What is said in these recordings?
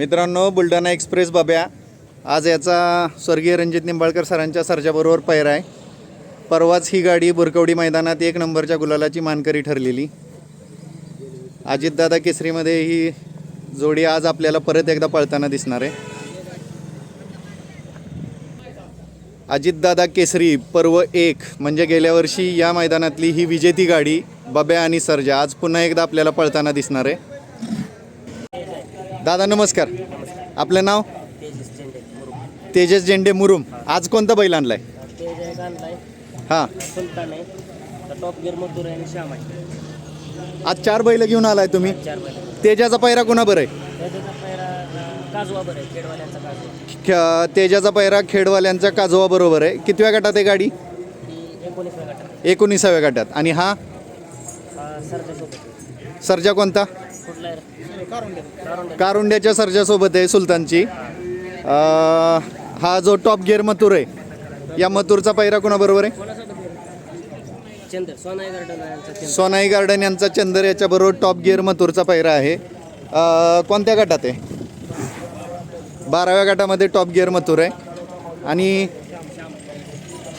मित्रांनो बुलढाणा एक्सप्रेस बाब्या आज याचा स्वर्गीय रणजित निंबाळकर सरांच्या सरजाबरोबर पैरा आहे. परवाच ही गाडी बुरकवडी मैदानात एक नंबरच्या गुलालाची मानकरी ठरलेली. अजितदादा केसरीमध्ये ही जोडी आज आपल्याला परत एकदा पळताना दिसणार आहे. अजितदादा केसरी पर्व एक म्हणजे गेल्या वर्षी या मैदानातली ही विजेती गाडी बब्या आणि सरजा आज पुन्हा एकदा आपल्याला पळताना दिसणार आहे. दादा नमस्कार. आपलं नाव? तेजस मुरुम झेंडे मुरुम. आज कोणता बैल आणलाय? हां. आहे आज चार बैल घेऊन आलाय तुम्ही. तेजाचा पैरा कोणा बरं आहे? तेजाचा पैरा खेडवाल्यांचा काजवा बरोबर आहे. कितव्या गटात आहे गाडी? एकोणीसाव्या गटात. आणि हा हा? सर्जा कोणता? कारुंड्याच्या सर्जासोबत आहे सुलतानची. हा जो टॉप गिअर मथुर आहे या मथुरचा पैरा कोणाबरोबर आहे? आहे? सोनाई गार्डन यांचा चंद्र. याच्याबरोबर टॉप गिअर मथुरचा पैरा आहे. कोणत्या गटात आहे? बाराव्या गटामध्ये टॉप गिअर मथुर आहे. आणि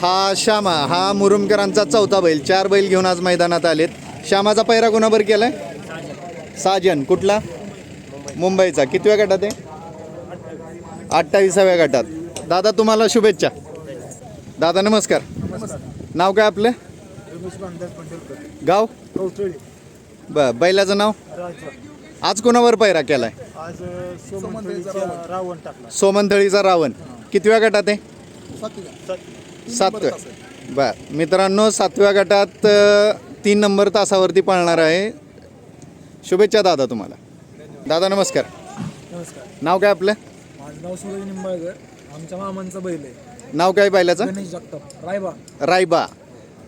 हा श्यामा हा मुरुमकरांचा चौथा बैल चार बैल घेऊन आज मैदानात आलेत. श्यामाचा पैरा कोणाबर केलाय? साजन कुठला? मुंबईचा. कितव्या गटात आहे? अठ्ठावीसाव्या गटात. दादा तुम्हाला शुभेच्छा. दादा नमस्कार. नाव काय आपलं? गाव? ब बैलाचं नाव? आज कोणावर पैरा केलाय? रावण सोमनथळीचा रावण. कितव्या गटात आहे? सातव्या. बर. मित्रांनो सातव्या गटात तीन नंबर तासावरती पाळणार आहे शुभेच्छा दादा तुम्हाला. दादा नमस्कार. नमस्कार. नाव काय आपलं? माझं नाव सूरज निंबाळकर. आमच्या मामांचा बैल आहे. नाव काय बैलाचं? गणेश जगताप. रायबा. रायबा.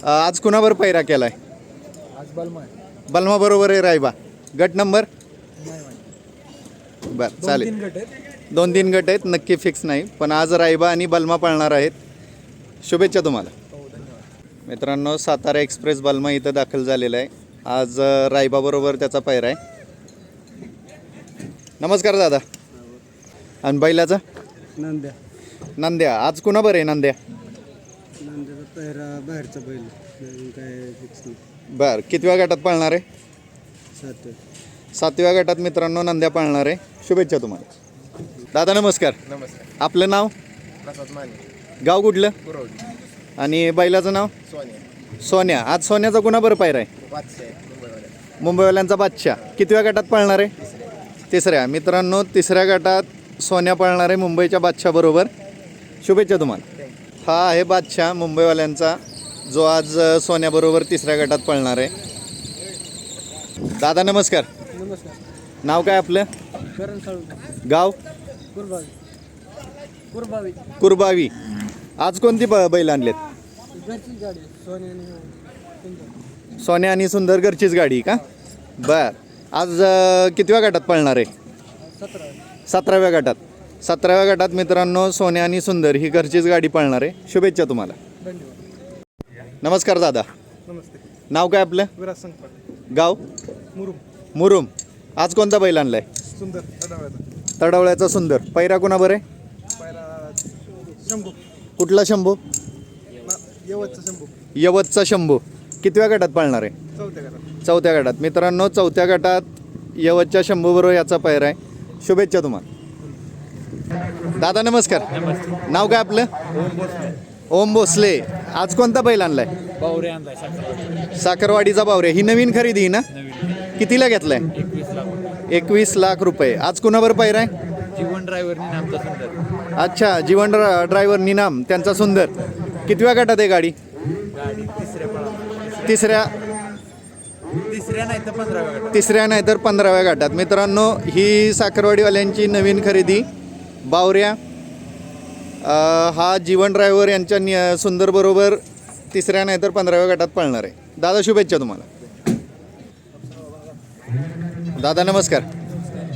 अ, आज कुणावर पैरा केलाय? आज बलमा आहे. बलमा बरोबर आहे रायबा. गट नंबर? नाही माहिती. बर दोन चालेल. तीन गट आहेत. दोन तीन गट आहेत नक्की फिक्स नाही. पण आज रायबा आणि बलमा पाळणार आहेत. शुभेच्छा तुम्हाला. हो धन्यवाद. मित्रांनो सातारा एक्सप्रेस बलमा इथं दाखल झालेला आहे. आज रायबाबरोबर त्याचा पैर आहे. नमस्कार दादा. आणि बैलाचा? नंद्या. नंद्या. आज कुणा बरं आहे नंद्या? नंद्याचा पहिरा बाहेरचा बैल. काय फिक्स नाही. बर. कितव्या गटात पाळणार आहे? सात सातव्या गटात मित्रांनो नंद्या पाळणार आहे. शुभेच्छा तुम्हाला. दादा नमस्कार. नमस्कार. आपलं नाव? प्रसाद माने. गाव कुठलं? आणि बैलाचं नाव? सोनिया. सोन्या आज सोन्याचा कुणा बरं पायरा आहे. मुंबईवाल्यांचा बादशाह. कितव्या गटात पाळणार आहे? तिसऱ्या. मित्रांनो तिसऱ्या गटात सोन्या पाळणार आहे मुंबईच्या बादशाहबरोबर शुभेच्छा तुम्हाला. हा आहे बादशाह मुंबईवाल्यांचा जो आज सोन्याबरोबर तिसऱ्या गटात पळणार आहे. दादा नमस्कार. नमस्कार. नाव काय आपलं? गाव? कुरबावी. कुरबावी. कुरबावी. आज कोणती ब बैल आणलेत? गाडी सोने आणि सोन्या आणि सुंदर घरचीच गाडी का? बर. आज अ, कितव्या गटात पळणार आहे? सतरा सतराव्या गटात. सतराव्या गटात मित्रांनो सोन्या आणि सुंदर ही घरचीच गाडी पळणार आहे. शुभेच्छा तुम्हाला. धन्यवाद. नमस्कार दादा. नमस्ते. नाव काय आपलं? विराज गाव? मुरुम. मुरुम. आज कोणता बैल आणलाय? सुंदर तडवळ्याचा सुंदर. पैरा कोणाबर आहे? पहिला शंभू. कुठला शंभू? यवतचा शंभू. यवतचा शंभू. कितव्या गटात पळणार आहे? चौथ्या घरात चौथ्या गटात. मित्रांनो चौथ्या गटात यवतच्या शंभूबरोबर याचा पैरा आहे. शुभेच्छा तुम्हाला. दादा नमस्कार. नाव काय आपलं? ओम भोसले. आज कोणता बैल आणलाय? बावरे आणलाय साखरवाडीचा बावरे. ही नवीन खरेदी आहे ना? कितीला घेतलाय? एकवीस लाख एकवीस लाख रुपये. आज कुणावर पैर आहे? जीवन ड्रायव्हरनी नामचा सुंदर. अच्छा जीवन ड्रायव्हर निनाम. त्यांचा सुंदर. कितव्या गटात आहे गाडी? गाडी तिसऱ्या पळा तिसऱ्या? तिसऱ्या नाही तर पंधराव्या गटात. तिसऱ्या नाही तर पंधराव्या गटात. मित्रांनो ही साखरवाडीवाल्यांची नवीन खरेदी बावऱ्या. हा जीवन ड्रायव्हर यांच्या नि सुंदरबरोबर तिसऱ्या नाही तर पंधराव्या गटात पळणार आहे. दादा शुभेच्छा तुम्हाला. दादा नमस्कार.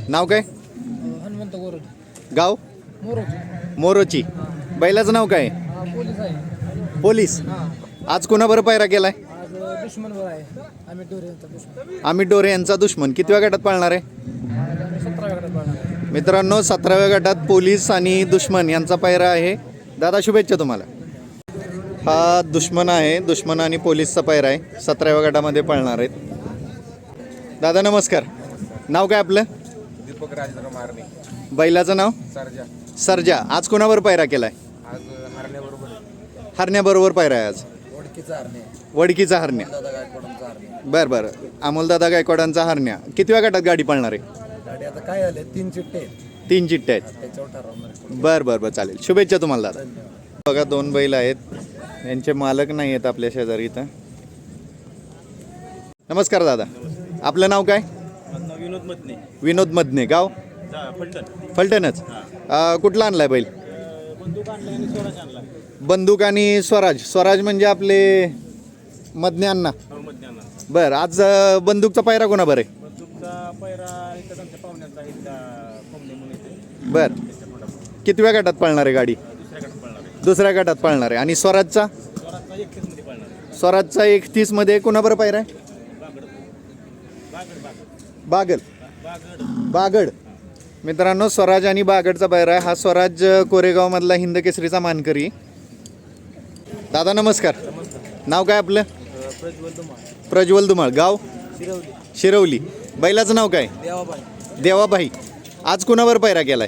नाव काय? हनुमंत गोरड गाव? मोरोची मोरोची. बैलाचं नाव काय? पोलीस? आज कोणाबरोबर पायरा केलाय? आज दुश्मनवर आहे. आम्ही डोरे यांचा दुश्मन. अमित डोरे यांचा दुश्मन. कितव्या गटात पाळणार आहे? सतरा गटात पाळणार मित्रांनो सतराव्या गटात पोलीस आणि दुश्मन यांचा पायरा आहे. दादा शुभेच्छा तुम्हाला. हा दुश्मन आहे. दुश्मन आणि पोलीसचा पायरा आहे. सतराव्या गटामध्ये पळणार आहेत. दादा नमस्कार. नाव काय आपलं? दीपक राजेंद्र मारणे. बैलाचं नाव? सरजा. सर्जा. आज कोणावर पायरा केलाय? हरण्याबरोबर पायरा आहे आज. वडकीचा हरण्या. दादा गायकवाडांचा हरणे बरं बरं. अमोलदादा गायकवाडांचा हरण्या. कितव्या गटात गाडी पळणार आहे? काय झाले तीन चिट्टे आहेत. तीन चिट्टे आहेत. बरं बरं बरं. चालेल. शुभेच्छा तुम्हाला दादा. बघा दोन बैल आहेत. यांचे मालक नाही आहेत आपल्या शेजारी इथं. नमस्कार दादा. आपलं नाव काय? विनोद मतने विनोद मदने गाव? फलटण. फलटणच. कुठला आणलाय बैल? बंदूक आणि स्वराज. स्वराज म्हणजे आपले मदने अण्णा. मध्ये आणला बरं आज अं, बंदूकचा पायरा कोणा बरं आहे? बंदूकचा पैरा इथं आमच्या पाहुण्याचा इथला कोंबडी म्हणून येते बरं. त्याच्या कितव्या गटात पळणार आहे गाडी? दुसऱ्याकडे पळणार आहे. दुसऱ्या गटात पळणार आहे. आणि स्वराजचा? स्वराजचा एकतीसमध्ये पळणार आहे. स्वराजचा एकतीसमध्ये कोणाबरोबर पायरा आहे? बागड. बागड बागल. बागड. बागड. मित्रांनो स्वराज आणि बागडचा पायरा आहे. हा स्वराज कोरेगावमधला हिंद केसरीचा मानकरी. दादा नमस्कार. नाव काय आपलं? प्रज्वल धुमाळ प्रज्वल धुमाळ गाव? शिरवली. शिरवली बैलाचं नाव काय? देवाबाई. देवाबाई आज कुणावर पायरा केलाय?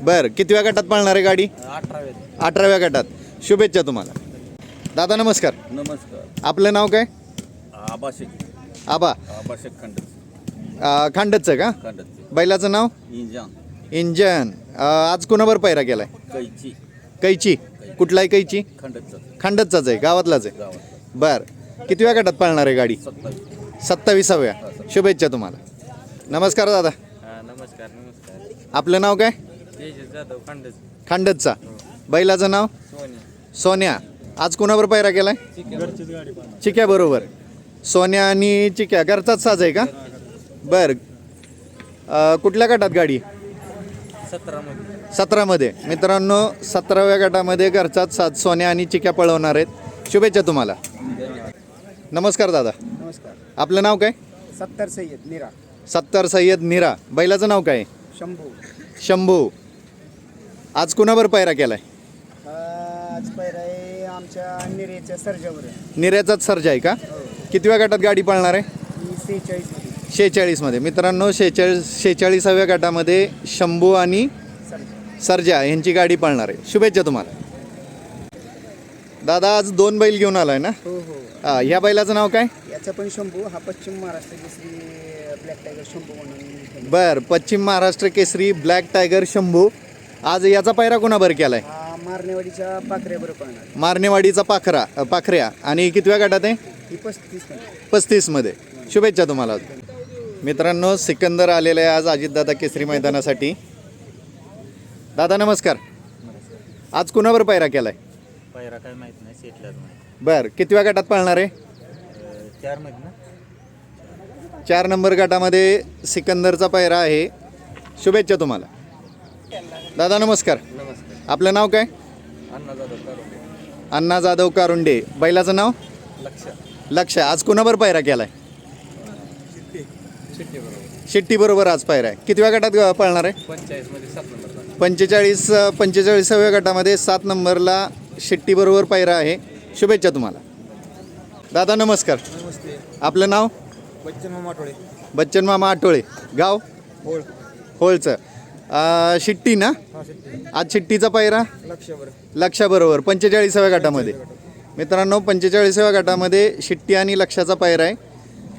बरं कितव्या गटात पळणार आहे गाडी? अठरावे अठराव्या गटात. शुभेच्छा तुम्हाला. दादा नमस्कार. नमस्कार. आपलं नाव काय? आबाशेक आबा. आबाशेक खंड अं, खांडतचं का? बैलाचं नाव? इंजान. इंजन. अं, आज कुणावर पायरा केलाय? कैची. कैची. कुठलाही कैची? खंडचं खांडतचाच आहे गावातलाच आहे. बर. कितव्या गटात पळणार आहे गाडी? सत्तावीस. सत्तावीसाव्या. शुभेच्छा तुम्हाला. नमस्कार दादा. नमस्कार नमस्कार. आपलं नाव काय? तेजस जाधव खंडच खांडतचा बैलाचं नाव? सोनी सोन्या. आज कोणावर पायरा केलाय? चिक्या. बरोबर. सोन्या आणि चिक्या. घरचाच साज आहे का? बर. कुठल्या गटात गाडी? सतरामध्ये सतरामध्ये. मित्रांनो सतराव्या गटामध्ये घरचाच साज सोन्या आणि चिक्या पळवणार आहेत. शुभेच्छा तुम्हाला. नमस्कार दादा. नमस्कार. आपलं नाव काय? सत्तर सय्यद निरा. सत्तर सय्यद निरा. बैलाचं नाव काय? शंभू. शंभू. आज कुणावर पायरा केलाय? आज पहिला आहे आमच्या निरेच्या सर्जावर निऱ्याचाच सर्जा आहे का? कितव्या गटात गाडी पळणार आहे? सेहेचाळीस शेहेचाळीसमध्ये. मित्रांनो शेहेचाळीस शेहेचाळीसाव्या गटामध्ये शंभू आणि सर्जा यांची गाडी पळणार आहे. शुभेच्छा तुम्हाला. दादा आज दोन बैल घेऊन आलाय ना? हो हो. हा, ह्या बैलाचं नाव काय? याचा पण शंभू हा पश्चिम महाराष्ट्र केसरी ब्लॅक टायगर शंभू म्हणून बर पश्चिम महाराष्ट्र केसरी ब्लॅक टायगर शंभू. आज याचा पायरा कोणाबर केलाय? हा मारणेवाडीच्या पाकऱ्यावर पळणार मारणेवाडीचा पाखरा अ, पाखऱ्या. आणि कितव्या गटात आहे? ही पस्तीसमध्ये. पस्तीसमध्ये. शुभेच्छा तुम्हाला. मित्रांनो सिकंदर आलेला आहे आज अजितदादा केसरी मैदानासाठी. दादा नमस्कार. आज कुणावर पायरा केलाय? पहिरा काय माहीत नाही सेटलाच माहीत. बर कितव्या गटात पळणार आहे? चारमध्ये ना चार नंबर गटामध्ये सिकंदरचा पायरा आहे. शुभेच्छा तुम्हाला. दादा नमस्कार. नमस्कार. आपलं नाव काय? अण्णा जाधव करून अण्णा जाधव कारुंडे. बैलाचं नाव? लक्ष. लक्ष. आज कुणावर पायरा केलाय? चिट्टे बरोबर. शिट्टी बरोबर आज पायरा आहे. कितव्या गटात ग- पळणार आहे? पंचेचाळीसमध्ये सात नंबर पंचेचाळीस पंचेचाळीसाव्या गटामध्ये सात नंबरला शिट्टी बरोबर पायरा आहे. शुभेच्छा तुम्हाला. दादा नमस्कार. नमस्ते. आपलं नाव? बच्चन माटोळे बच्चन मामा आठोळे गाव? होळ. होळचं. शिट्टी ना? आज शिट्टीचा पायरा? लक्षाबरोबर. पंचेचाळीसाव्या गटामध्ये. मित्रांनो पंचेचाळीसाव्या गटामध्ये शिट्टी आणि लक्षाचा पायरा आहे.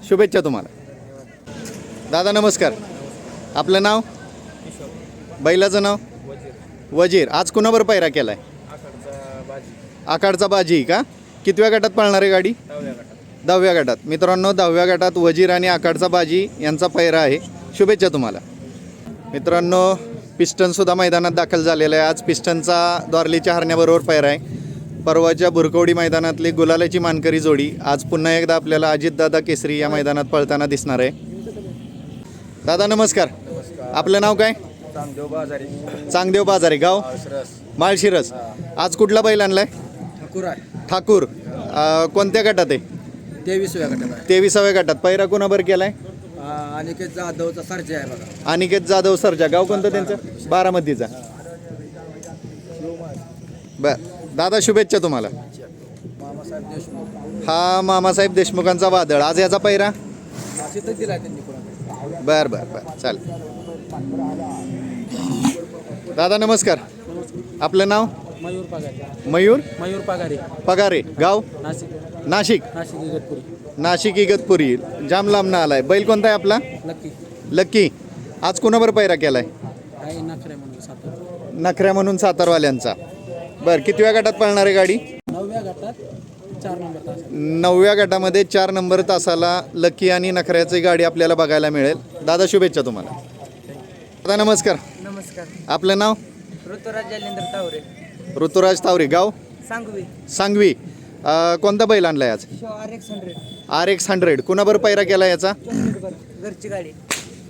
शुभेच्छा तुम्हाला. दादा नमस्कार. आपलं नाव? बैलाचं नाव? वजीर. आज कुणावर पायरा केला आहे आकाडचा बाजी का? कितव्या गटात पळणार आहे गाडी? दहाव्या गटात. मित्रांनो दहाव्या गटात वजीर आणि आकाडचा बाजी यांचा पैरा आहे. शुभेच्छा तुम्हाला. मित्रांनो पिस्टनसुद्धा मैदानात दाखल झालेला आहे. आज पिस्टनचा द्वारलीच्या हरण्याबरोबर पैरा आहे. परवाच्या बुरकवडी मैदानातली गुलालाची मानकरी जोडी आज पुन्हा एकदा आपल्याला अजितदादा केसरी या मैदानात पळताना दिसणार आहे. दादा नमस्कार. आपलं नाव काय? चांगदेव बाजारी. चांगदेव बाजारे गाव? माळशिरस. आज कुठला बैल आणलाय? ठाकूर आहे. ठाकूर. अं, कोणत्या गटात आहे? तेवीसव्या गटात तेविसाव्या गटात. पैरा कोणाबर केलाय? आहे अनिकेत जाधवचा सरजे आहे बघा. अनिकेत जाधव सरजा. गाव कोणतं त्यांचं? बारामतीचा. बर. दादा शुभेच्छा तुम्हाला. मामासाहेब देशमुख. हा मामासाहेब देशमुखांचा वादळ. आज याचा पैरा? तिथं दिला त्यांनी कोणाकडे. बर बर बर. चालेल. दादा नमस्कार. आपलं नाव? मयूर पगारे. मयूर? मयूर पगारे. पगारे. गाव? नाशिक. नाशिक. नाशिक इगतपुरी. नाशिक इगतपुरी. जाम लांबनं आलाय. बैल कोणता आहे आपला? नक्की लक्की आज कोणावर पैरा केलाय? आहे नखरे म्हणून सातारा. नखऱ्या म्हणून सातारवाल्यांचा. बर कितव्या गटात पळणार आहे गाडी? नवव्या गटात चार नंबर तास. नवव्या गटामध्ये चार नंबर तासाला लकी आणि नखऱ्याची गाडी आपल्याला बघायला मिळेल. दादा शुभेच्छा तुम्हाला. दादा नमस्कार नमस्कार. आपलं नाव? ऋतुराज जालेंद्र तावरे. ऋतुराज तावरे गाव? सांगवी. सांगवी. अं, कोणता बैल आणलाय आज? R X hundred. R X hundred. कुणाबर पैरा केला याचा? घरची गाडी.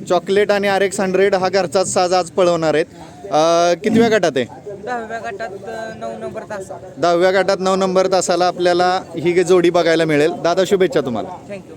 चॉकलेट आणि आर एक्स हंड्रेड हा घरचाच साज आज पळवणार आहेत. अं, कितव्या गटात आहे? दहाव्या गटात अ, नऊ नंबर तास. दहाव्या गटात नऊ नंबर तासाला आपल्याला ही जोडी बघायला मिळेल. दादा शुभेच्छा तुम्हाला. थँक्यू